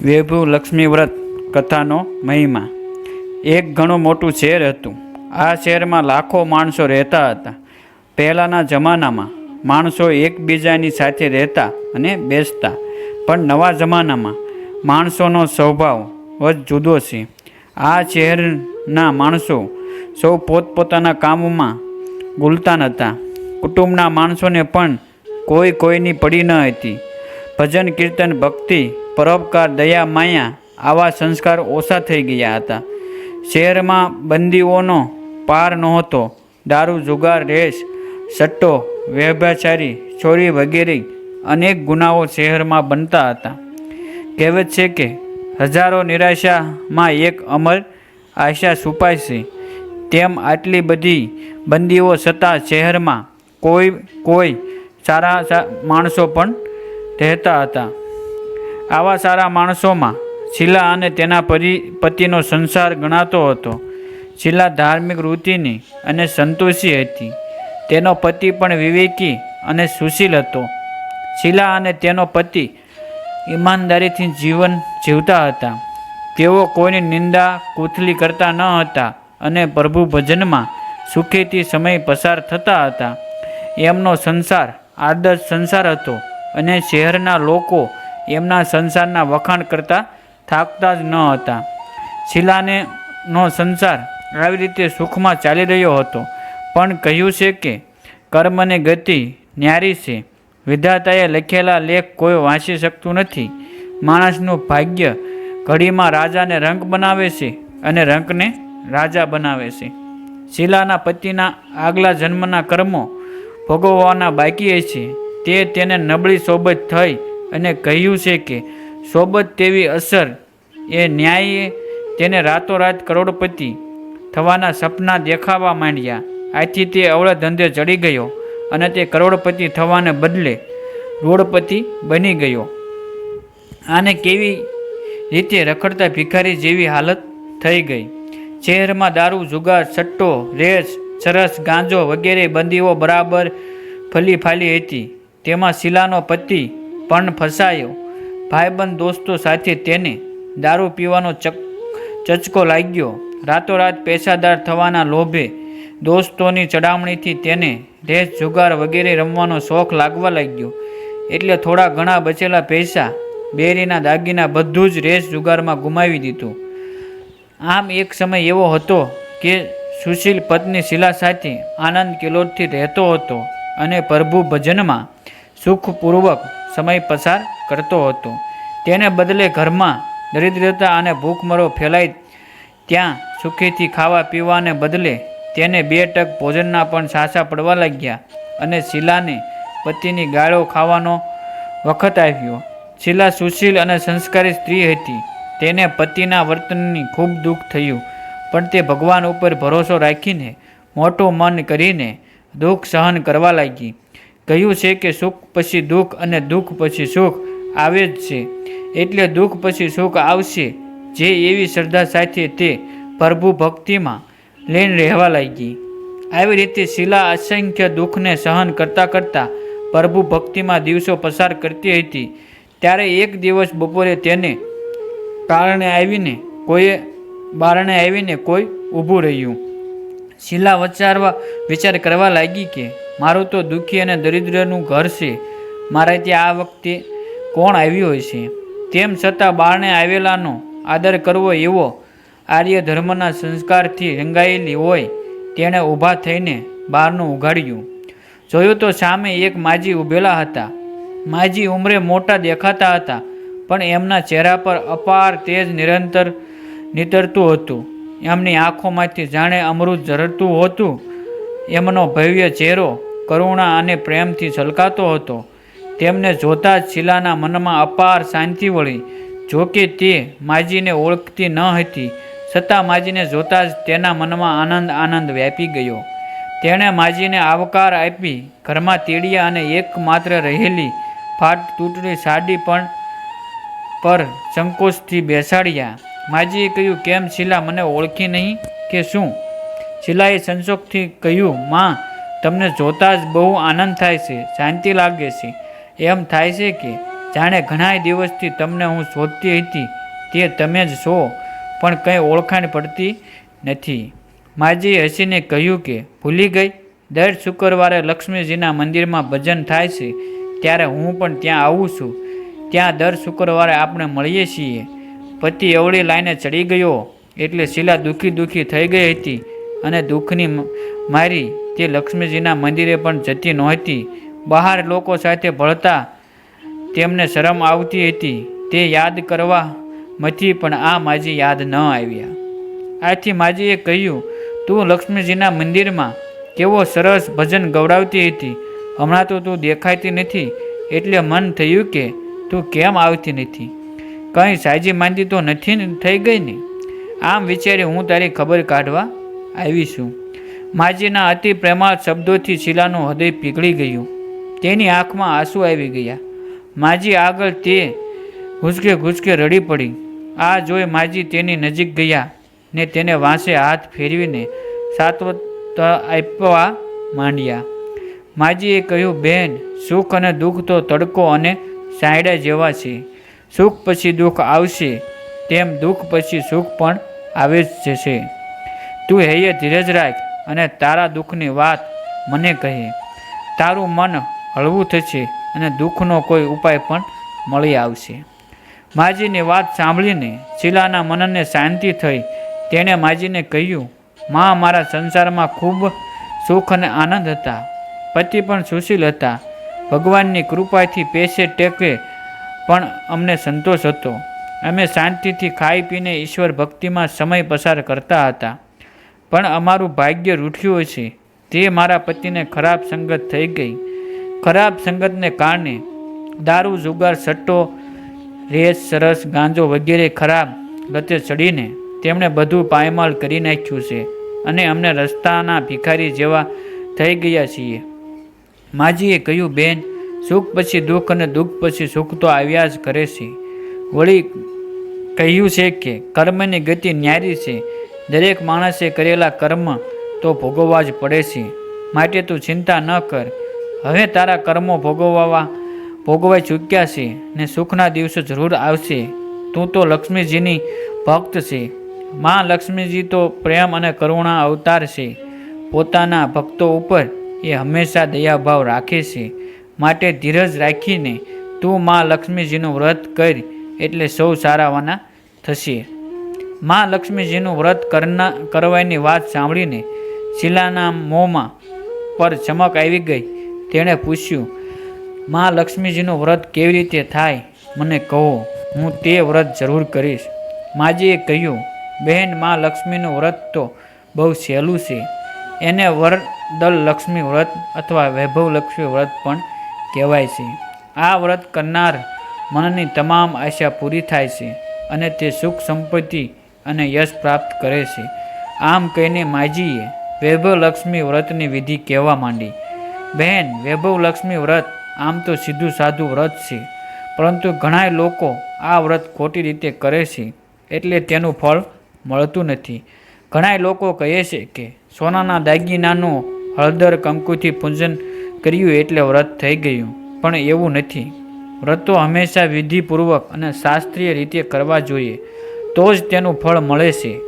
વેભુ લક્ષ્મી વ્રત કથાનો મહિમા. એક ઘણું મોટું શહેર હતું. આ શહેરમાં લાખો માણસો રહેતા હતા. પહેલાંના જમાનામાં માણસો એકબીજાની સાથે રહેતા અને બેસતા. પણ નવા જમાનામાં માણસોનો સ્વભાવ જ જુદો છે. આ શહેરના માણસો સૌ પોતપોતાના કામમાં ગુલતા નહોતા કુટુંબના માણસોને પણ કોઈ કોઈની પડી ન હતી. ભજન કીર્તન ભક્તિ પરોપકાર, દયા, માયા આવા સંસ્કાર ઓછા થઈ ગયા હતા. શહેરમાં બંદીઓનો પાર નહોતો. દારૂ, જુગાર, રેસ, સટ્ટો, વ્યભાચારી, ચોરી વગેરે અનેક ગુનાઓ શહેરમાં બનતા હતા. કહેવત છે કે, હજારો નિરાશામાં એક અમર આશા છુપાય છે. તેમ આટલી બધી બંદીઓ છતાં શહેરમાં કોઈ કોઈ સારા, સા- માણસો પણ રહેતા હતા. આવા સારા માણસોમાં શીલા અને તેના પરી, પતિનો સંસાર ગણાતો હતો. શીલા ધાર્મિક વૃત્તિની અને સંતોષી હતી. તેનો પતિ પણ વિવેકી અને સુશીલ હતો. શીલા અને તેનો પતિ ઈમાનદારીથી જીવન જીવતા હતા. તેઓ કોઈની નિંદા, કૂથલી કરતા ન હતા અને પ્રભુ ભજનમાં સુખેથી સમય પસાર થતા હતા. એમનો સંસાર આદર્શ સંસાર હતો અને શહેરના લોકો એમના સંસારના વખાણ કરતા થાકતા જ ન હતા. શિલાને નો સંસાર આવી રીતે સુખમાં ચાલી રહ્યો હતો. પણ કહ્યું છે કે, કર્મને ગતિ ન્યારી છે. વિધાતાએ લખેલા લેખ કોઈ વાંચી શકતું નથી. માણસનું ભાગ્ય ઘડીમાં રાજાને રંક બનાવે છે અને રંકને રાજા બનાવે છે. શીલાના પતિના આગલા જન્મના કર્મો ભોગવવાના બાકી છે. તે તેને નબળી સોબત થઈ અને કહ્યું છે કે, સોબત તેવી અસર એ ન્યાયે તેને રાતોરાત કરોડપતિ થવાના સપના દેખાવા માંડ્યા. આથી તે અવળે ધંધે ચડી ગયો અને તે કરોડપતિ થવાને બદલે રોડપતિ બની ગયો. આને કેવી રીતે રખડતા ભિખારી જેવી હાલત થઈ ગઈ? શહેરમાં દારૂ, જુગાર, સટ્ટો, રેસ સરસ ગાંજો વગેરે બંદીઓ બરાબર ફલી ફાલી હતી. તેમાં શીલાનો પતિ પણ ફસાયો. ભાઈબંધ દોસ્તો સાથે તેને દારૂ પીવાનો ચક, ચચકો લાગ્યો. રાતોરાત પેશાદાર થવાના લોભે દોસ્તોની ચડામણીથી તેને રેસ, જુગાર વગેરે રમવાનો શોખ લાગવા લાગ્યો. એટલે થોડા ઘણા બચેલા પૈસા બેરીના દાગીના બધું જ રેસ, જુગારમાં ગુમાવી દીધું. આમ એક સમય એવો હતો કે સુશીલ પત્ની શીલા સાથે આનંદ કિલોટથી રહેતો હતો અને પ્રભુ ભજનમાં સુખપૂર્વક સમય પસાર કરતો હતો. તેને બદલે ઘરમાં દરિદ્રતા અને ભૂખમરો ફેલાય ત્યાં સુખીથી ખાવા પીવાને બદલે તેને બે ટક ભોજનના પણ સાસા પડવા લાગ્યા અને શીલાને પતિની ગાળો ખાવાનો વખત આવ્યો. શીલા સુશીલ અને સંસ્કારી સ્ત્રી હતી. તેને પતિના વર્તનની ખૂબ દુઃખ થયું, પણ તે ભગવાન ઉપર ભરોસો રાખીને મોટું મન કરીને દુઃખ સહન કરવા લાગી. કહ્યું છે કે સુખ પછી દુઃખ અને દુઃખ પછી સુખ આવે જ છે. એટલે દુઃખ પછી સુખ આવશે. જે એવી શ્રદ્ધા સાથે તે પ્રભુ ભક્તિમાં લઈને રહેવા લાગી. આવી રીતે શીલા અસંખ્ય દુઃખને સહન કરતાં કરતાં પ્રભુ ભક્તિમાં દિવસો પસાર કરતી હતી. ત્યારે એક દિવસ બપોરે તેને કારણે આવીને કોઈએ, બારણે આવીને કોઈ ઊભું રહ્યું. શિલા વચારવા, વિચાર કરવા લાગી કે મારું તો દુઃખી અને દરિદ્રનું ઘર છે. મારા ત્યાં આ વખતે કોણ આવ્યું હોય છે તેમ છતાં બારણે આવેલાનો આદર કરવો એવો આર્ય ધર્મના સંસ્કારથી રંગાયેલી હોય તેણે ઊભા થઈને બહારનું ઉઘાડ્યું. જોયું તો સામે એક માજી ઊભેલા હતા. માજી ઉંમરે મોટા દેખાતા હતા, પણ એમના ચહેરા પર અપાર તેજ નિરંતર નીતરતું હતું. એમની આંખોમાંથી જાણે અમૃત ઝરતું હતું. એમનો ભવ્ય ચહેરો કરુણા અને પ્રેમથી છલકાતો હતો. તેમને જોતા જ શીલાના મનમાં અપાર શાંતિ વળી. જોકે તે માજીને ઓળખતી ન હતી, છતાં માજીને જોતા જ તેના મનમાં આનંદ આનંદ વ્યાપી ગયો. તેણે માજીને આવકાર આપી, ઘરમાં તેડિયા અને એકમાત્ર રહેલી ફાટ તૂટેલી સાડી પણ પર સંકોચથી બેસાડ્યા. માજીએ કહ્યું, કેમ શીલા, મને ઓળખી નહીં કે શું? શીલાએ સંશોકથી કહ્યું, માં તમને જોતા જ બહુ આનંદ થાય છે, શાંતિ લાગે છે. એમ થાય છે કે જાણે ઘણાય દિવસથી તમને હું શોધતી હતી, તે તમે જ છો, પણ કંઈ ઓળખાણ પડતી નથી. માજીએ હસીને કહ્યું કે, ભૂલી ગઈ? દર શુક્રવારે લક્ષ્મીજીના મંદિરમાં ભજન થાય છે, ત્યારે હું પણ ત્યાં આવું છું. ત્યાં દર શુક્રવારે આપણે મળીએ છીએ. પતિ અવળી લાઈને ચડી ગયો, એટલે શીલા દુઃખી દુઃખી થઈ ગઈ હતી. અને દુઃખની મારી તે લક્ષ્મીજીના મંદિરે પણ જતી નહોતી. બહાર લોકો સાથે ભળતા તેમને શરમ આવતી હતી. તે યાદ કરવા મથી પણ આ માજી યાદ ન આવ્યા. આથી માજીએ કહ્યું, તું લક્ષ્મીજીના મંદિરમાં કેવો સરસ ભજન ગવડાવતી હતી. હમણાં તો તું દેખાતી નથી. એટલે મન થયું કે તું કેમ આવતી નથી? કંઈ સાજી માંદી તો નથી થઈ ગઈ ને? આમ વિચારી હું તારી ખબર કાઢવા આવી છું માજીના અતિ પ્રેમાળ શબ્દોથી શીલાનું હૃદય પીગળી ગયું. તેની આંખમાં આંસુ આવી ગયા. માજી આગળ તે ઘૂસકે ઘૂસકે રડી પડી. આ જોઈ માજી તેની નજીક ગયા ને તેને વાંસે હાથ ફેરવીને સાત્વત આપવા માંડ્યા. માજીએ કહ્યું, બેન, સુખ અને દુઃખ તો તડકો અને સાયડા જેવા છે. સુખ પછી દુઃખ આવશે, તેમ દુઃખ પછી સુખ પણ આવે જ જશે. તું હૈયે ધીરજ રાખ અને તારા દુઃખની વાત મને કહી. તારું મન હળવું થશે અને દુઃખનો કોઈ ઉપાય પણ મળી આવશે. માજીની વાત સાંભળીને શીલાના મનને શાંતિ થઈ. તેણે માજીને કહ્યું, માં, મારા સંસારમાં ખૂબ સુખ અને આનંદ હતા. પતિ પણ સુશીલ હતા. ભગવાનની કૃપાથી પેશે ટેકે પણ અમને સંતોષ હતો. અમે શાંતિથી ખાઈ પીને ઈશ્વર ભક્તિમાં સમય પસાર કરતા હતા. પણ અમારું ભાગ્ય રૂઠ્યું છે તે મારા પતિને ખરાબ સંગત થઈ ગઈ. ખરાબ સંગતને કારણે દારૂ, જુગાર, સટ્ટો, રેસ, સરસ, ગાંજો વગેરે ખરાબ લતે ચડીને તેમણે બધું પાયમાલ કરી નાખ્યું છે અને અમને રસ્તાના ભિખારી જેવા થઈ ગયા છીએ. માજીએ કહ્યું, બેન, સુખ પછી દુઃખ અને દુઃખ પછી સુખ તો આવ્યા જ કરે છે. વળી કહ્યું છે કે, કર્મની ગતિ ન્યારી છે. દરેક માણસે કરેલા કર્મ તો ભોગવવા જ પડે છે. માટે તું ચિંતા ન કર. હવે તારા કર્મો ભોગવવા, ભોગવાઈ ચૂક્યા છે ને સુખના દિવસો જરૂર આવશે. તું તો લક્ષ્મીજીની ભક્ત છે. માં લક્ષ્મીજી તો પ્રેમ અને કરુણા અવતાર છે. પોતાના ભક્તો ઉપર એ હંમેશા દયાભાવ રાખે છે. માટે ધીરજ રાખીને તું માં લક્ષ્મીજીનું વ્રત કર એટલે સૌ સારાવાના થશે. માં લક્ષ્મીજીનું વ્રત કરના, કરવાની વાત સાંભળીને શીલાના મોંમાં પર ચમક આવી ગઈ. તેણે પૂછ્યું માં લક્ષ્મીજીનું વ્રત કેવી રીતે થાય? મને કહો, હું તે વ્રત જરૂર કરીશ. માજીએ કહ્યું, બહેનમાં લક્ષ્મીનું વ્રત તો બહુ સહેલું છે. એને વરદલ લક્ષ્મી વ્રત અથવા વૈભવ લક્ષ્મી વ્રત પણ કહેવાય છે. આ વ્રત કરનાર મનની તમામ આશા પૂરી થાય છે અને તે સુખ સંપત્તિ અને યશ પ્રાપ્ત કરે છે. આમ કહીને માજીએ વૈભવલક્ષ્મી વ્રતની વિધિ કહેવા માંડી. બહેન વૈભવ લક્ષ્મી વ્રત આમ તો સીધું સાધું વ્રત છે, પરંતુ ઘણા લોકો આ વ્રત ખોટી રીતે કરે છે, એટલે તેનું ફળ મળતું નથી. ઘણા લોકો કહે છે કે સોનાના દાગીનાનું હળદર કંકુથી પૂજન કર્યું એટલે વ્રત થઈ ગયું, પણ એવું નથી. વ્રતો હંમેશા વિધિપૂર્વક અને શાસ્ત્રીય રીતે કરવા જોઈએ. તો જ તેનું ફળ મળે છે.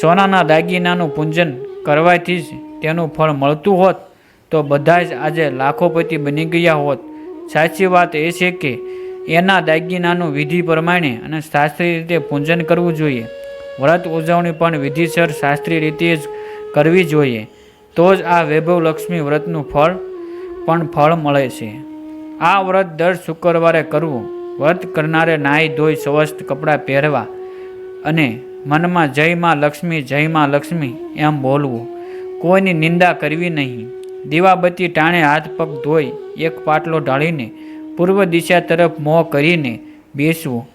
સોનાના દાગીનાનું પૂજન કરવાથી જ તેનું ફળ મળતું હોત તો બધા જ આજે લાખોપતિ બની ગયા હોત. સાચી વાત એ છે કે એના દાગીનાનું વિધિ પ્રમાણે અને શાસ્ત્રીય રીતે પૂજન કરવું જોઈએ. વ્રત ઉજવણી પણ વિધિસર શાસ્ત્રીય રીતે જ કરવી જોઈએ. તો જ આ વૈભવ લક્ષ્મી વ્રતનું ફળ પણ ફળ મળે છે. આ વ્રત દર શુક્રવારે કરવું. વ્રત કરનારે નાહી ધોઈ સ્વસ્થ કપડાં પહેરવા. અને મનમાં જય માં લક્ષ્મી, જય માં લક્ષ્મી એમ બોલવું. કોઈની નિંદા કરવી નહીં. દીવાબત્તી ટાણે હાથ પગ ધોઈ એક પાટલો ઢાળીને પૂર્વ દિશા તરફ મોં કરીને બેસવું.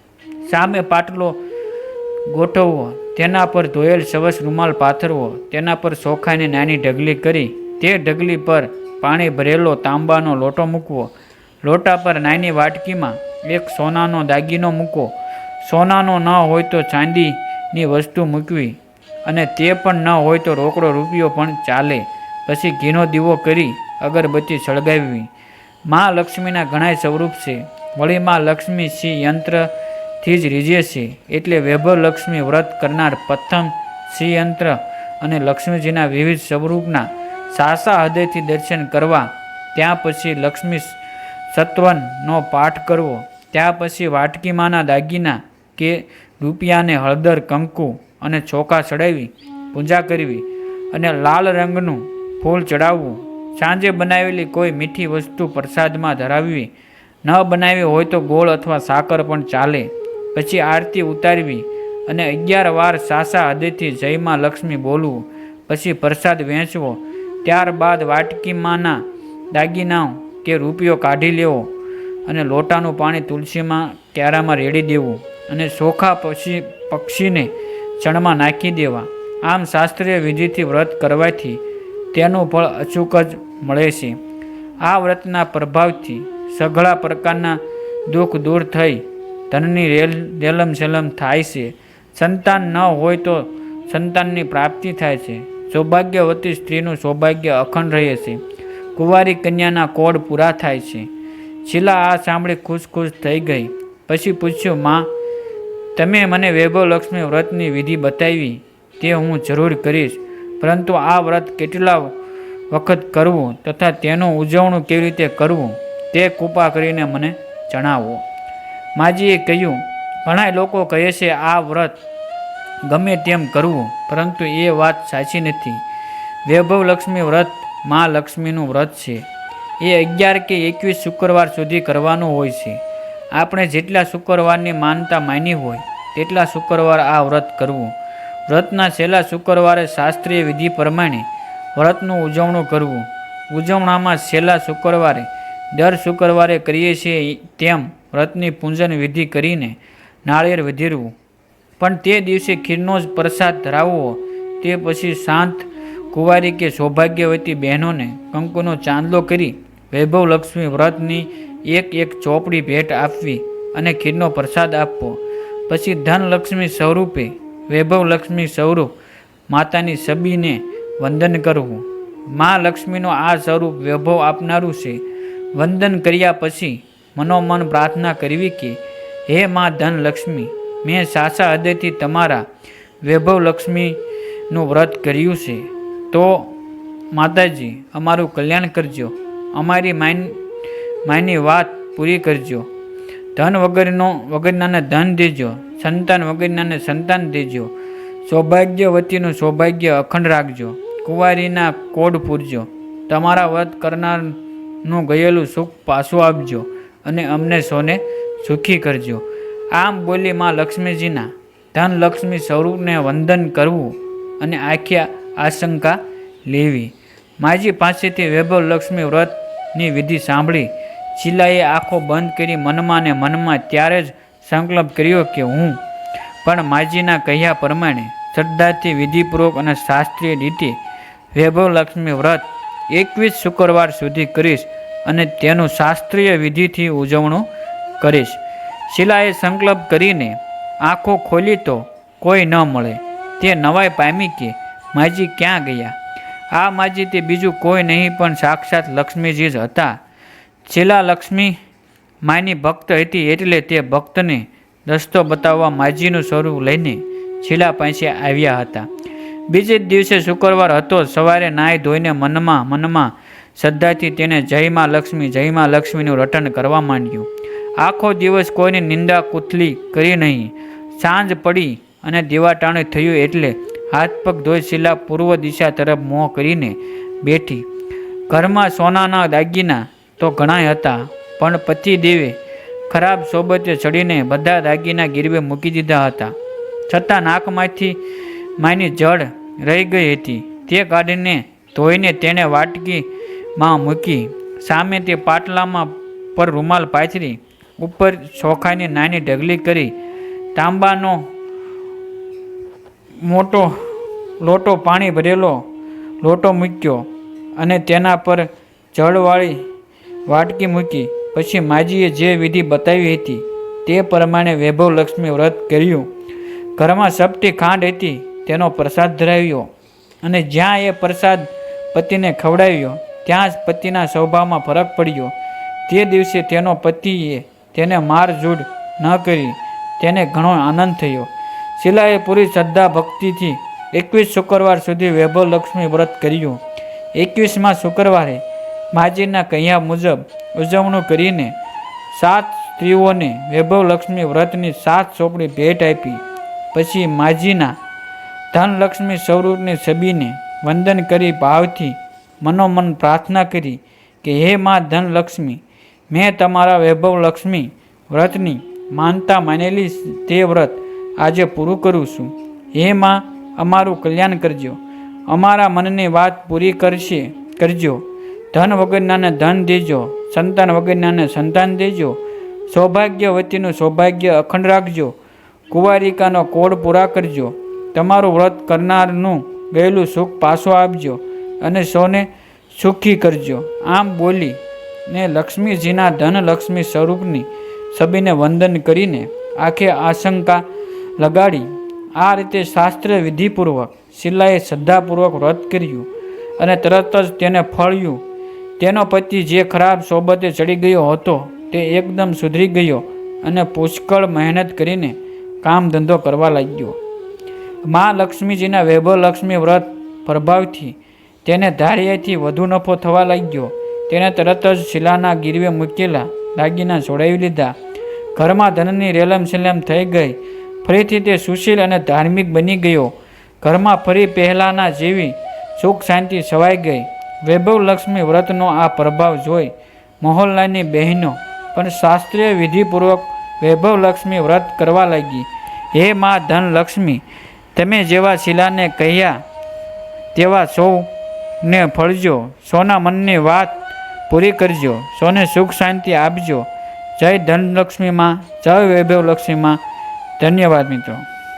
સામે પાટલો ગોઠવવો. તેના પર ધોયેલ સવસ રૂમાલ પાથરવો. તેના પર ચોખાની નાની ઢગલી કરી તે ઢગલી પર પાણી ભરેલો તાંબાનો લોટો મૂકવો. લોટા પર નાની વાટકીમાં એક સોનાનો દાગીનો મૂકો સોનાનો ન હોય તો ચાંદીની વસ્તુ મૂકવી અને તે પણ ન હોય તો રોકડો રૂપિયો પણ ચાલે. પછી ઘીનો દીવો કરી અગરબત્તી સળગાવવી મા લક્ષ્મીના ઘણાય સ્વરૂપ છે. વળીમાં લક્ષ્મી સિંહ યંત્રથી જ રીઝે છે. એટલે વૈભવ લક્ષ્મી વ્રત કરનાર પ્રથમ સિંહ યંત્ર અને લક્ષ્મીજીના વિવિધ સ્વરૂપના સાસા હૃદયથી દર્શન કરવા. ત્યાં પછી લક્ષ્મી સત્વનનો પાઠ કરવો. ત્યાં પછી વાટકીમાંના દાગીના કે રૂપિયાને હળદર, કંકુ અને ચોખા ચડાવી, પૂજા કરવી અને લાલ રંગનું ફૂલ ચડાવવું. સાંજે બનાવેલી કોઈ મીઠી વસ્તુ પ્રસાદમાં ધરાવવી. ન બનાવી હોય તો ગોળ અથવા સાકર પણ ચાલે. પછી આરતી ઉતારવી અને અગિયાર વાર સાસા હદેથી જયમાં લક્ષ્મી બોલવું. પછી પ્રસાદ વહેંચવો ત્યારબાદ વાટકીમાંના દાગીનાઓ કે રૂપિયો કાઢી લેવો અને લોટાનું પાણી તુલસીમાં ક્યારામાં રેડી દેવું. અને ચોખા પછી પક્ષીને ચણમાં નાખી દેવા. આમ શાસ્ત્રીય વિધિથી વ્રત કરવાથી તેનું ફળ અચૂક જ મળે છે. આ વ્રતના પ્રભાવથી સઘળા પ્રકારના દુઃખ દૂર થઈ ધનની રેલ રેલમઝેલમ થાય છે. સંતાન ન હોય તો સંતાનની પ્રાપ્તિ થાય છે. સૌભાગ્યવતી સ્ત્રીનું સૌભાગ્ય અખંડ રહે છે. કુંવારી કન્યાના કોડ પૂરા થાય છે. શીલા આ સાંભળી ખુશ ખુશ થઈ ગઈ. પછી પૂછ્યું, માં તમે મને વૈભવલક્ષ્મી વ્રતની વિધિ બતાવી, તે હું જરૂર કરીશ. પરંતુ આ વ્રત કેટલા વખત કરવું તથા તેનું ઉજવણું કેવી રીતે કરવું, તે કૃપા કરીને મને જણાવો. માજીએ કહ્યું ઘણા લોકો કહે છે આ વ્રત ગમે તેમ કરવું, પરંતુ એ વાત સાચી નથી. વૈભવલક્ષ્મી વ્રત મા લક્ષ્મીનું વ્રત છે. એ અગિયાર કે એકવીસ શુક્રવાર સુધી કરવાનું હોય છે. આપણે જેટલા શુક્રવારની માનતા માની હોય, તેટલા શુક્રવાર આ વ્રત કરવું. વ્રતના છેલ્લા શુક્રવારે શાસ્ત્રીય વિધિ પ્રમાણે વ્રતનું ઉજવણું કરવું. ઉજવણામાં છેલ્લા શુક્રવારે, દર શુક્રવારે કરીએ છીએ તેમ વ્રતની પૂજન વિધિ કરીને નાળિયેર વધેરવું. પણ તે દિવસે ખીરનો જ પ્રસાદ ધરાવવો, તે પછી શાંત કુંવારી કે સૌભાગ્યવતી બહેનોને કંકુનો ચાંદલો કરી વૈભવ લક્ષ્મી વ્રતની એક એક ચોપડી ભેટ આપવી અને ખીરનો પ્રસાદ આપવો. પછી ધનલક્ષ્મી સ્વરૂપે વૈભવ લક્ષ્મી સ્વરૂપ, માતાની છબીને વંદન કરવું. મા લક્ષ્મીનો આ સ્વરૂપ વૈભવ આપનારું છે. વંદન કર્યા પછી મનોમન પ્રાર્થના કરવી કે, હે મા ધનલક્ષ્મી, મેં સાચા હૃદયથી તમારા વૈભવ લક્ષ્મીનું વ્રત કર્યું છે. તો માતાજી, અમારું કલ્યાણ કરજો. અમારી માયની વાત પૂરી કરજો. ધન વગરનો વગરનાને ધન દેજો. સંતાન વગરનાને સંતાન દેજો. સૌભાગ્ય વતીનું સૌભાગ્ય અખંડ રાખજો. કુંવારીના કોડ પૂરજો. તમારા વ્રત કરનારનું ગયેલું સુખ પાછું આપજો અને અમને સોને સુખી કરજો. આમ બોલી માં લક્ષ્મીજીના. ધનલક્ષ્મી સ્વરૂપને વંદન કરવું અને આખી આશંકા લેવી. માજી પાસેથી વૈભવ લક્ષ્મી વ્રતની વિધિ સાંભળી શીલાએ આંખો બંધ કરી મનમાં ને મનમાં ત્યારે જ સંકલ્પ કર્યો કે હું પણ માજીના કહ્યા પ્રમાણે શ્રદ્ધાથી વિધિપૂર્વક અને શાસ્ત્રીય રીતે વૈભવ લક્ષ્મી વ્રત એકવીસ શુક્રવાર સુધી કરીશ અને તેનું શાસ્ત્રીય વિધિથી ઉજવણું કરીશ. શિલાએ સંકલ્પ કરીને આંખો ખોલી તો કોઈ ન મળે. તે નવાઈ પામી કે માજી ક્યાં ગયા? આ માજી તે બીજું કોઈ નહીં પણ સાક્ષાત લક્ષ્મીજી જ હતા. શિલા લક્ષ્મી માયની ભક્ત હતી એટલે તે ભક્તને રસ્તો બતાવવા માજીનું સ્વરૂપ લઈને છેલ્લા પાસે આવ્યા હતા. બીજે જ દિવસે શુક્રવાર હતો, સવારે નાહી ધોઈને મનમાં મનમાં શ્રદ્ધાથી તેને જયમાં લક્ષ્મી, જયમાં લક્ષ્મીનું રટન કરવા માંડ્યું. આખો દિવસ કોઈની નિંદા કુથલી કરી નહીં. સાંજ પડી અને દીવાટાણે થયું એટલે હાથ પગ ધોઈ શિલા પૂર્વ દિશા તરફ મોં કરીને બેઠી. ઘરમાં સોનાના દાગીના તો ઘણાય હતા. પણ પતિદેવે ખરાબ સોબતે ચડીને બધા દાગીના ગીરવે મૂકી દીધા હતા. છતાં નાકમાંથી માની જળ રહી ગઈ હતી. તે કાઢીને ધોઈને તેણે વાટકીમાં મૂકી સામે તે પાટલામાં પર રૂમાલ પાથરી ઉપર ચોખાની નાની ઢગલી કરી તાંબાનો મોટો લોટો પાણી ભરેલો લોટો મૂક્યો અને તેના પર જળવાળી વાટકી મૂકી, પછી માજીએ જે વિધિ બતાવી હતી, તે પ્રમાણે વૈભવ લક્ષ્મી વ્રત કર્યું. ઘરમાં સપટી ખાંડ હતી, તેનો પ્રસાદ ધરાવ્યો અને જ્યાં એ પ્રસાદ પતિને ખવડાવ્યો, ત્યાં જ પતિના સ્વભાવમાં ફરક પડ્યો. તે દિવસે તેનો પતિએ તેને મારઝૂડ ન કરી, તેને ઘણો આનંદ થયો. શિલાએ પૂરી શ્રદ્ધા ભક્તિથી એકવીસ શુક્રવાર સુધી વૈભવ લક્ષ્મી વ્રત કર્યું. એકવીસમાં શુક્રવારે માજીના કહ્યા મુજબ ઉજવણું કરીને સાત સ્ત્રીઓને વૈભવ લક્ષ્મી વ્રતની સાત ચોપડી ભેટ આપી. પછી માજીના ધનલક્ષ્મી સ્વરૂપની છબીને વંદન કરી ભાવથી મનોમન પ્રાર્થના કરી કે, હે મા ધનલક્ષ્મી, મેં તમારા વૈભવ લક્ષ્મી વ્રતની માનતા માનેલી તે વ્રત આજે પૂરું કરું છું. હે માં, અમારું કલ્યાણ કરજો. અમારા મનની વાત પૂરી કરશે, કરજો. ધન વગરનાને ધન દેજો, સંતાન વગરનાને સંતાન દેજો. સૌભાગ્ય વતીનું સૌભાગ્ય અખંડ રાખજો. કુંવારિકાનો કોડ પૂરા કરજો. તમારું વ્રત કરનારનું ગયેલું સુખ પાછું આપજો અને સૌને સુખી કરજો. આમ બોલી ને લક્ષ્મીજીના ધન લક્ષ્મી સ્વરૂપની સભીને વંદન કરીને આખે આશંકા લગાડી. આ રીતે શાસ્ત્ર વિધિપૂર્વક, શિલાએ શ્રદ્ધાપૂર્વક વ્રત કર્યું અને તરત જ તેને ફળ્યું. તેનો પતિ જે ખરાબ સોબતે ચડી ગયો હતો તે એકદમ સુધરી ગયો અને પુષ્કળ મહેનત કરીને કામ ધંધો કરવા લાગ્યો. મા લક્ષ્મીજીના વૈભવ લક્ષ્મી વ્રત પ્રભાવથી તેને ધારિયાથી વધુ નફો થવા લાગ્યો. તેને તરત જ શિલાના ગીરવે મૂકેલા દાગીના છોડાવી લીધા. ઘરમાં ધનની રેલમ સેલમ થઈ ગઈ. ફરીથી તે સુશીલ અને ધાર્મિક બની ગયો. ઘરમાં ફરી પહેલાંના જેવી સુખ શાંતિ છવાઈ ગઈ. વૈભવ લક્ષ્મી વ્રતનો આ પ્રભાવ જોઈ મોહનલાલની બહેનો પણ શાસ્ત્રીય વિધિપૂર્વક વૈભવ લક્ષ્મી વ્રત કરવા લાગી. હે મા ધનલક્ષ્મી, તમે જેવા શિલાને કહ્યા તેવા સૌને ફળજો, સૌના મનની વાત પૂરી કરજો, સૌને સુખ શાંતિ આપજો. જય ધનલક્ષ્મીમાં જય વૈભવલક્ષ્મીમાં ધન્યવાદ મિત્રો.